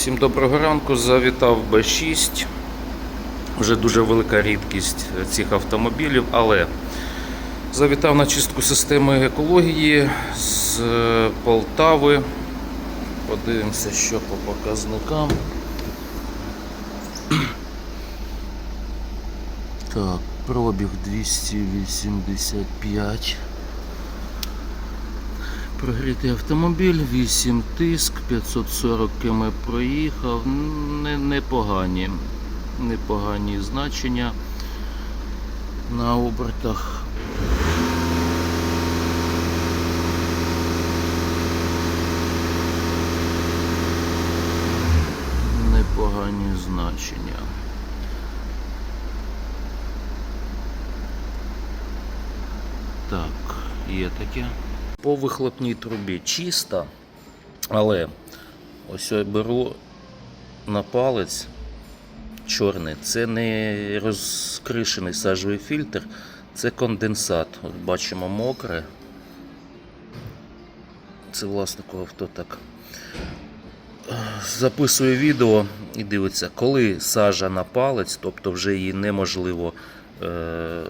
Всім доброго ранку. Завітав Б6. Вже дуже велика рідкість цих автомобілів, але завітав на чистку системи екології з е, Полтави. Подивимося, що по показникам. Так, пробіг 285. Прогрітий автомобіль, 8 тиск, 540 км проїхав. Не, непогані. Непогані значення на обертах. Непогані значення. Так, є таке. По вихлопній трубі чиста, але ось я беру на палець чорний. Це не розкришений сажовий фільтр, це конденсат. От бачимо мокре. Це власнику авто так. Записує відео і дивиться, коли сажа на палець, тобто вже її неможливо е, е,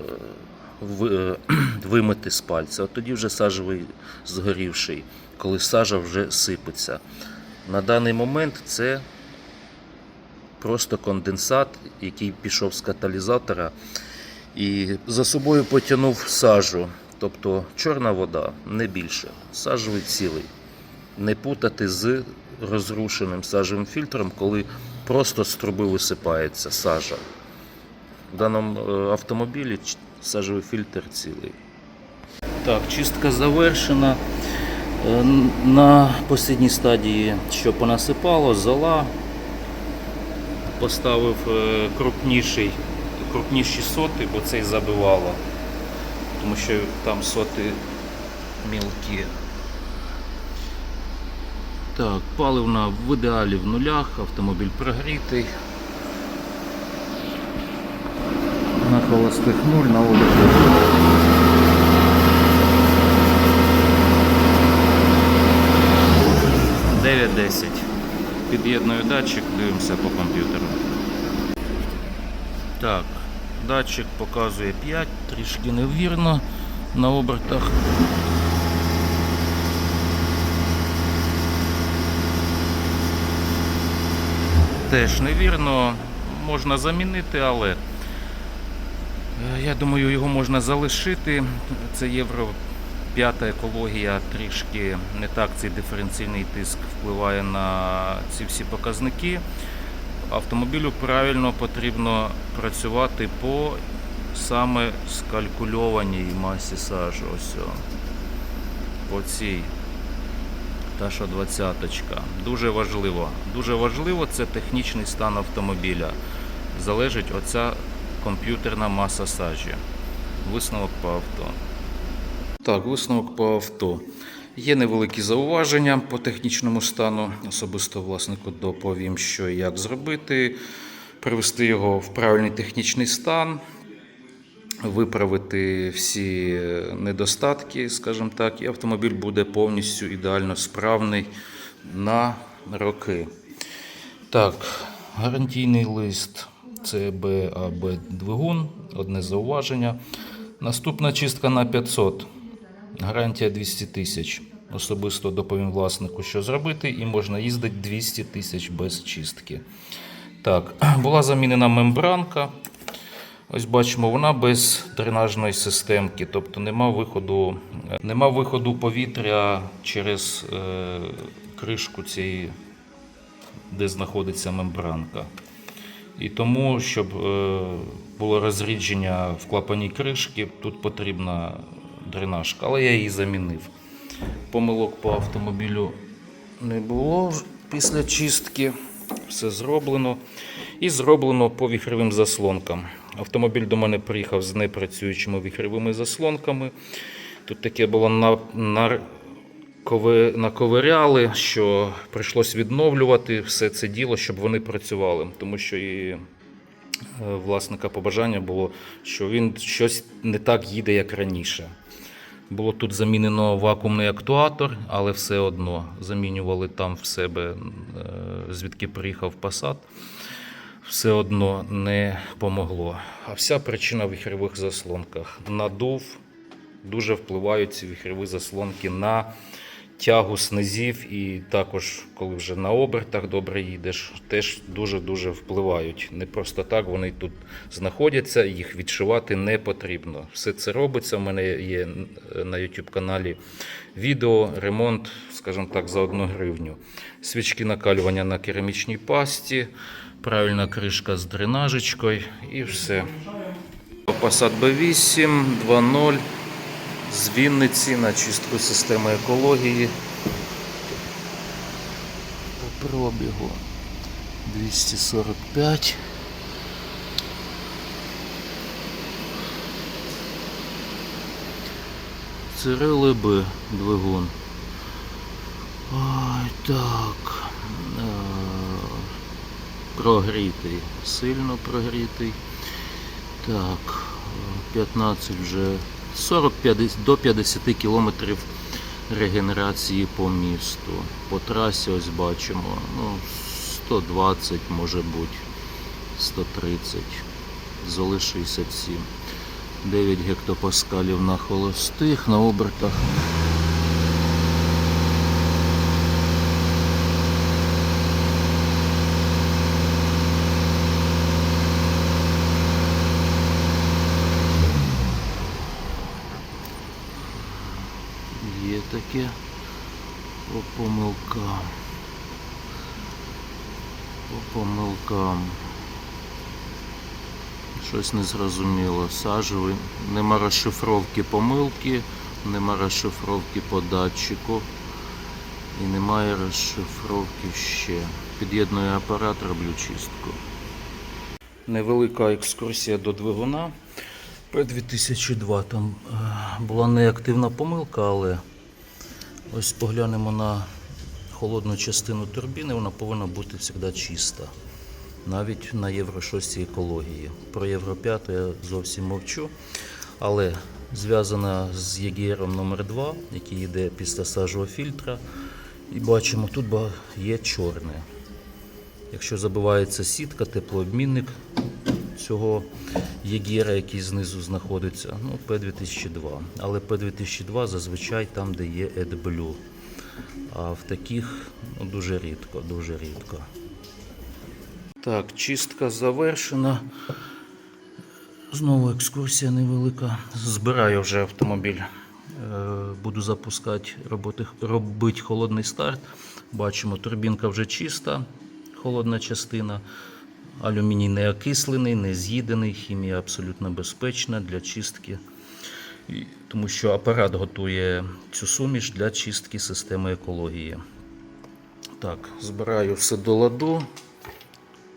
вимити з пальця. От тоді вже сажевий згорівший, коли сажа вже сипеться. На даний момент це просто конденсат, який пішов з каталізатора і за собою потягнув сажу. Тобто чорна вода, не більше. Сажевий цілий. Не путати з розрушеним сажевим фільтром, коли просто з труби висипається сажа. В даному е, автомобілі сажевий фільтр цілий. Так, чистка завершена. Е, На останній стадії, що понасипало, зола. Поставив е, крупніший, крупніші соти, бо цей забивало. Тому що там соти мілкі. Так, паливна в ідеалі в нулях, автомобіль прогрітий. На нуль, на вулиці. Під'єдную датчик, дивимося по комп'ютеру. Так, датчик показує 5, трішки невірно на обертах. Теж невірно, можна замінити, але я думаю, його можна залишити. Це євро 5 екологія, трішки не так цей диференційний тиск впливає на ці всі показники. Автомобілю правильно потрібно працювати по саме скалькульованій масі сажу. Ось по цій та що двадцяточка. Дуже важливо. Дуже важливо це технічний стан автомобіля. Залежить оця комп'ютерна маса сажі. Висновок по авто. Так, висновок по авто. Є невеликі зауваження по технічному стану. Особисто власнику доповім, що і як зробити, привести його в правильний технічний стан, виправити всі недостатки, скажімо так, і автомобіль буде повністю ідеально справний на роки. Так, гарантійний лист це БАБ двигун, одне зауваження. Наступна чистка на 500. Гарантія 200 тисяч. Особисто доповім власнику, що зробити, і можна їздити 200 тисяч без чистки. Так, була замінена мембранка. Ось бачимо, вона без дренажної системки, тобто нема виходу, е, нема виходу повітря через е, кришку цієї, де знаходиться мембранка. І тому, щоб е, було розрідження в клапані кришки, тут потрібна дренажка, але я її замінив. Помилок по автомобілю не було після чистки. Все зроблено. І зроблено по віхровим заслонкам. Автомобіль до мене приїхав з непрацюючими віхровими заслонками. Тут таке було на, на, наковиряли, що прийшлось відновлювати все це діло, щоб вони працювали. Тому що і е, власника побажання було, що він щось не так їде, як раніше. Було тут замінено вакуумний актуатор, але все одно замінювали там в себе, е, звідки приїхав Passat. Все одно не помогло. А вся причина в віхрових заслонках. Надув дуже впливають ці віхрові заслонки на тягу снизів, і також, коли вже на обертах добре їдеш, теж дуже-дуже впливають. Не просто так вони тут знаходяться, їх відшивати не потрібно. Все це робиться. У мене є на YouTube каналі відео, ремонт, скажімо так, за одну гривню. Свічки накалювання на керамічній пасті, правильна кришка з дренажечкою і все. Passat B8 2.0 з Вінниці на чистку системи екології. По пробігу 245. ЦРЛБ двигун. Ой, так. Е, Прогрітий, сильно прогрітий. Так, е, 15 вже 40-50 до 50 кілометрів регенерації по місту. По трасі ось бачимо, ну, 120 може бути, 130, золи 67. 9 гектопаскалів на холостих, на обертах. Є таке по помилкам. По помилкам. Щось незрозуміло. Сажевий. Нема розшифровки помилки, нема розшифровки по датчику. І немає розшифровки ще. Під'єдную апарат, роблю чистку. Невелика екскурсія до двигуна. П2002 там е, була неактивна помилка, але ось поглянемо на холодну частину турбіни, вона повинна бути завжди чиста. Навіть на Євро 6 екології. Про Євро 5 я зовсім мовчу. Але зв'язана з ЄГРом номер 2 який йде після сажового фільтра. І бачимо, тут є чорне. Якщо забивається сітка, теплообмінник цього єгера, який знизу знаходиться, ну, П2002. Але П2002 зазвичай там, де є AdBlue. А в таких ну, дуже рідко, дуже рідко. Так, чистка завершена. Знову екскурсія невелика. Збираю вже автомобіль. Е, Буду запускати, роботи, робити холодний старт. Бачимо, турбінка вже чиста, холодна частина. Алюміній не окислений, не з'їдений, хімія абсолютно безпечна для чистки. Тому що апарат готує цю суміш для чистки системи екології. Так, збираю все до ладу.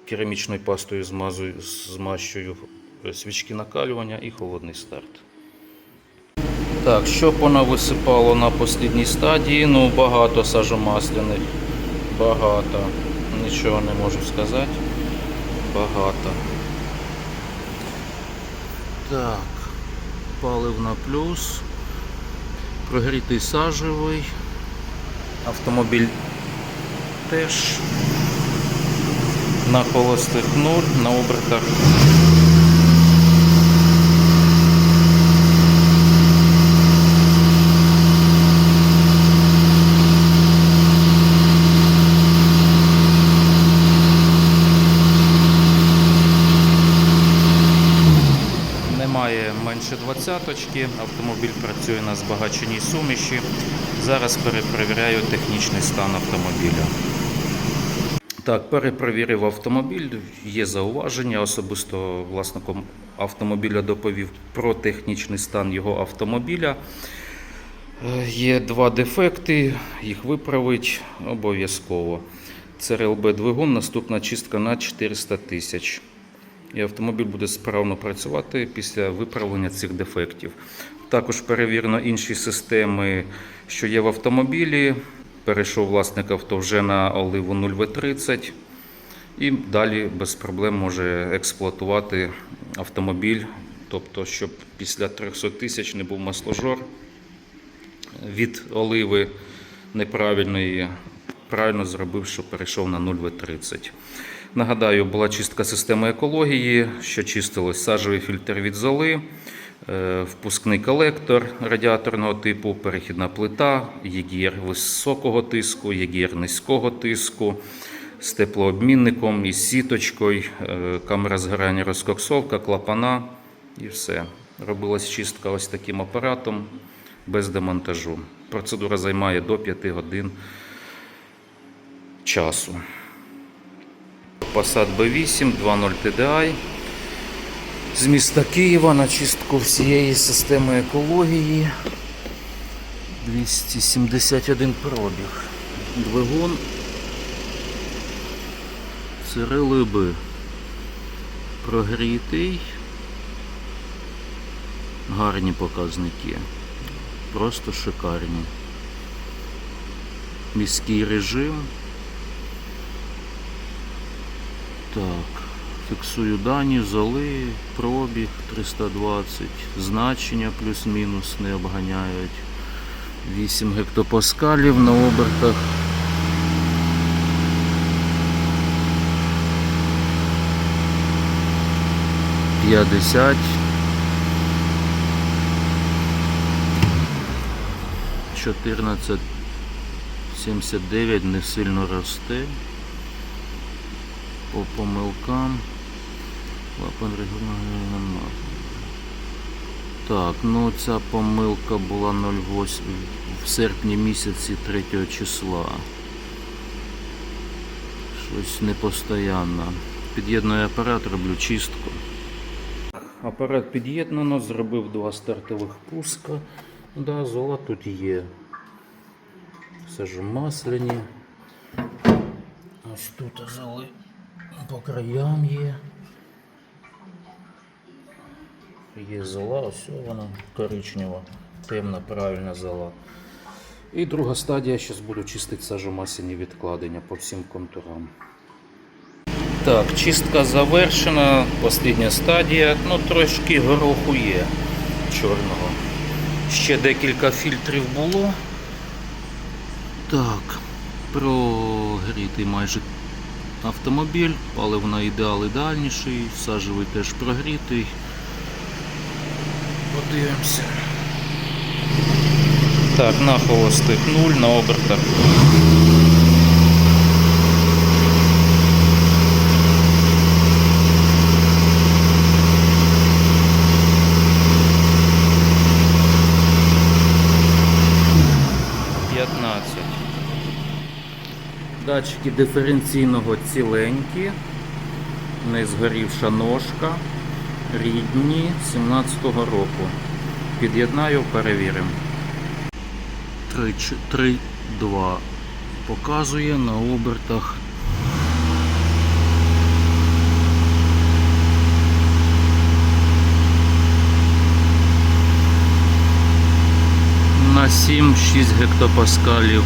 Керамічною пастою змазую, змащую е, свічки накалювання і холодний старт. Так, що вона висипало на послідній стадії? Ну, багато сажомасляних. Багато. Нічого не можу сказати. Багато. Так, палив на плюс. Прогрітий сажевий. Автомобіль теж на холостих 0, на обертах. Немає двадцяточки, автомобіль працює на збагаченій суміші. Зараз перепровіряю технічний стан автомобіля. Так, перепровірив автомобіль, є зауваження. Особисто власником автомобіля доповів про технічний стан його автомобіля. Е, Є два дефекти, їх виправить обов'язково. Це РЛБ двигун, наступна чистка на 400 тисяч. І автомобіль буде справно працювати після виправлення цих дефектів. Також перевірено інші системи, що є в автомобілі. Перейшов власник авто вже на оливу 0В30 і далі без проблем може експлуатувати автомобіль. Тобто, щоб після 300 тисяч не був масложор від оливи неправильної. Правильно зробив, що перейшов на 0В30. Нагадаю, була чистка системи екології, що чистилось сажовий фільтр від золи, е, впускний колектор радіаторного типу, перехідна плита, єгір високого тиску, єгір низького тиску, з теплообмінником із сіточкою, е, камера згорання розкоксовка, клапана і все. Робилась чистка ось таким апаратом без демонтажу. Процедура займає до 5 годин часу. Passat B8 2.0 TDI з міста Києва на чистку всієї системи екології. 271 пробіг. Двигун. Цирилиби прогрітий. Гарні показники. Просто шикарні. Міський режим. Так, фіксую дані, золи, пробіг 320, значення плюс-мінус не обганяють. 8 гектопаскалів на обертах. П'ятдесят. Чотирнадцять сімдесят дев'ять не сильно росте по помилкам. Так, ну ця помилка була 08 в серпні місяці 3 числа. Щось непостоянно. Під'єдную апарат, роблю чистку. Апарат під'єднано, зробив два стартових пуска. Да, зола тут є. Все ж масляні. Ось тут золи по краям є. Є зола, ось вона коричнева, темна, правильна зола. І друга стадія, зараз буду чистити сажомасляні відкладення по всім контурам. Так, чистка завершена, остання стадія. Ну, трошки гороху є чорного. Ще декілька фільтрів було. Так, прогрітий майже автомобіль, паливна ідеал ідеальніший, сажевий теж прогрітий. Подивимося. Так, на холостих 0, на обертах. Датчики диференційного ціленькі, не згорівша ножка, рідні 17-го року. Під'єднаю, перевіримо. 3, 2 показує на обертах. На 7-6 гектопаскалів.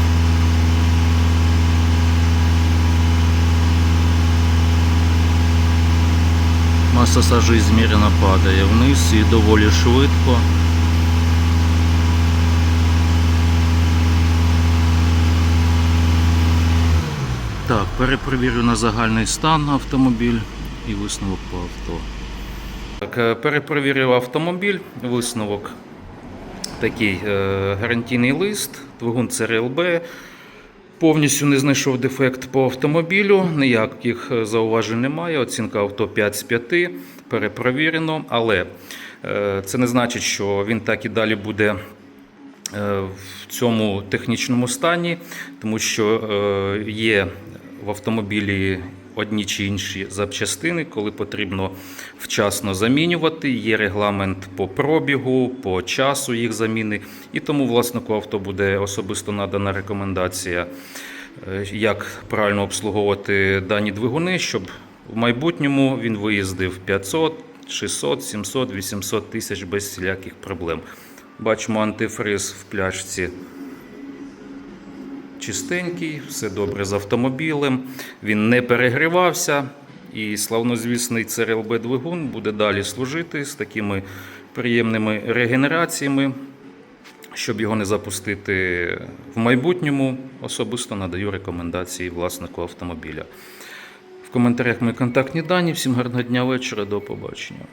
Маса сажі змірено падає вниз і доволі швидко. Так, перепровірю на загальний стан автомобіль і висновок по авто. Так, е, перепровірив автомобіль, висновок такий е, гарантійний лист, двигун ЦРЛБ. Повністю не знайшов дефект по автомобілю, ніяких е, зауважень немає. Оцінка авто 5 з 5, перепровірено, але е, це не значить, що він так і далі буде е, в цьому технічному стані, тому що є в автомобілі одні чи інші запчастини, коли потрібно вчасно замінювати. Є регламент по пробігу, по часу їх заміни, і тому власнику авто буде особисто надана рекомендація, е, як правильно обслуговувати дані двигуни, щоб в майбутньому він виїздив 500, 600, 700, 800 тисяч без всіляких проблем. Бачимо антифриз в пляшці чистенький, все добре з автомобілем. Він не перегрівався. І славнозвісний ЦРЛБ двигун буде далі служити з такими приємними регенераціями, Щоб його не запустити в майбутньому, особисто надаю рекомендації власнику автомобіля. В коментарях мої контактні дані. Всім гарного дня вечора, до побачення.